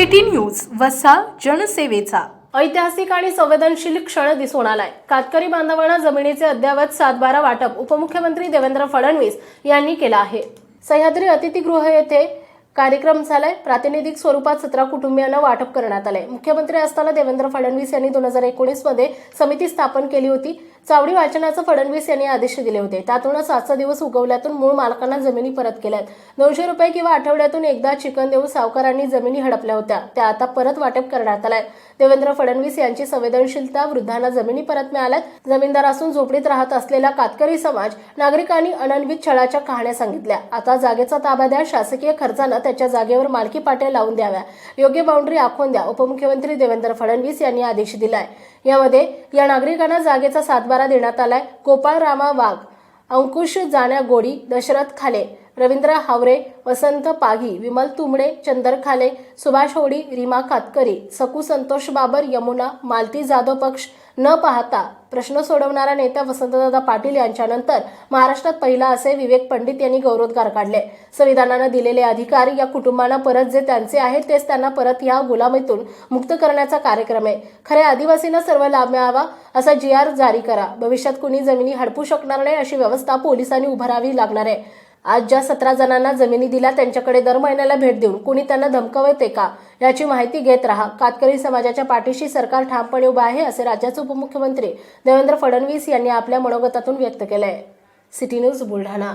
City news वसा जनसेवेचा. ऐतिहासिक आणि संवेदनशील क्षण दिसून आलाय. कातकरी बांधवांना जमिनीचे अद्ययावत सातबारा वाटप उपमुख्यमंत्री देवेंद्र फडणवीस यांनी केलं आहे. सह्याद्री अतिथीगृह येथे कार्यक्रम झालाय. प्रातिनिधिक स्वरूपात सतरा कुटुंबियांना वाटप करण्यात आलंय. मुख्यमंत्री असताना देवेंद्र फडणवीस यांनी दोन हजार एकोणीसमध्ये समिती स्थापन केली होती. चावडी वाचनाचं फडणवीस यांनी आदेश दिले होते. त्यातूनच सातचा दिवस उगवल्यातून मूळ मालकांना जमिनी परत केल्यात. दोनशे रुपये किंवा आठवड्यातून एकदा चिकन देऊन सावकारांनी जमिनी हडपल्या होत्या. त्या आता परत वाटप करण्यात आलाय. देवेंद्र फडणवीस यांची संवेदनशीलता वृद्धांना जमिनी परत मिळाल्यात. जमीनदार असून झोपडीत राहत असलेला कातकरी समाज नागरिकांनी अनन्वित छळाच्या कहाण्या सांगितल्या. आता जागेचा ताबा द्या. शासकीय खर्चानं त्याच्या जागेवर मालकी पाट्या लावून द्याव्या. योग्य बाउंड्री आखून द्या. उपमुख्यमंत्री देवेंद्र फडणवीस यांनी आदेश दिलाय. यामध्ये या नागरिकांना जागेचा सातबारा देण्यात आलाय. गोपाळ रामा वाघ अंकुश जाण्या गोडी दशरथ खाले रवींद्र हावरे वसंत पागी विमल तुंबडे चंदर खाले सुभाष होडी रीमा कातकरी सकू संतोष बाबर यमुना मालती जाधव पक्ष न पाहता प्रश्न सोडवणारा नेता वसंतदादा पाटील यांच्यानंतर महाराष्ट्रात पहिला असे विवेक पंडित यांनी गौरवोद्गार काढले. संविधानानं दिलेले अधिकार या कुटुंबांना परत जे त्यांचे आहेत तेच त्यांना परत या गुलामीतून मुक्त करण्याचा कार्यक्रम आहे. खऱ्या आदिवासींना सर्व लाभ मिळावा असा जी आर जारी करा. भविष्यात कुणी जमिनी हडपू शकणार नाही अशी व्यवस्था पोलिसांनी उभारावी लागणार आहे. आज ज्या सतरा जणांना जमिनी दिल्या त्यांच्याकडे दर महिन्याला भेट देऊन कुणी त्यांना धमकवते का याची माहिती घेत राहा. कातकरी समाजाच्या पाठीशी सरकार ठामपणे उभा आहे असे राज्याचे उपमुख्यमंत्री देवेंद्र फडणवीस यांनी आपल्या मनोगतातून व्यक्त केलंय. City news Buldhana.